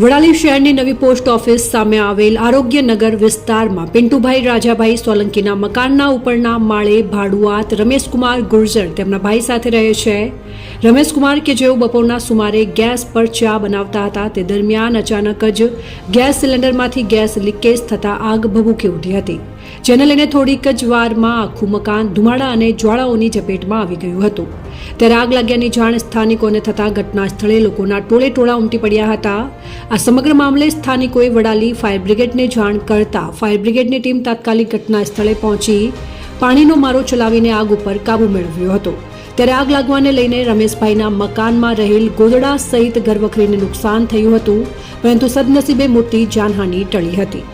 વડાલી શહેરની નવી post office સામે આવેલ આરોગ્યનગર વિસ્તારમાં પિન્ટુભાઈ રાજાભાઈ સોલંકીના મકાનના ઉપરના માળે ભાડુઆત રમેશકુમાર ગુર્જર તેમના ભાઈ સાથે રહે છે. રમેશકુમાર કે જેઓ બપોરના સુમારે ગેસ પર ચા બનાવતા હતા, તે દરમિયાન અચાનક જ ગેસ સિલિન્ડરમાંથી ગેસ લીકેજ થતાં આગ ભભૂકી ઉઠી હતી. જેને લઈને થોડીક જ વારમાં આખું મકાન ધુમાડા અને જ્વાળાઓની ઝપેટમાં આવી ગયું હતું. ત્યારે આગ લાગ્યાની જાણ સ્થાનિકોને થતાં ઘટના સ્થળે લોકોના ટોળે ટોળા ઉમટી પડ્યા હતા. આ સમગ્ર મામલે સ્થાનિકોએ વડાલી ફાયર બ્રિગેડને જાણ કરતા ફાયર બ્રિગેડની ટીમ તાત્કાલિક ઘટના સ્થળે પહોંચી પાણીનો મારો ચલાવીને આગ ઉપર કાબૂ મેળવ્યો હતો. ત્યારે આગ લાગવાને લઈને રમેશભાઈના મકાનમાં રહેલ ગોદડા સહિત ઘરવખરીને નુકસાન થયું હતું, પરંતુ સદનસીબે મોટી જાનહાનિ ટળી હતી.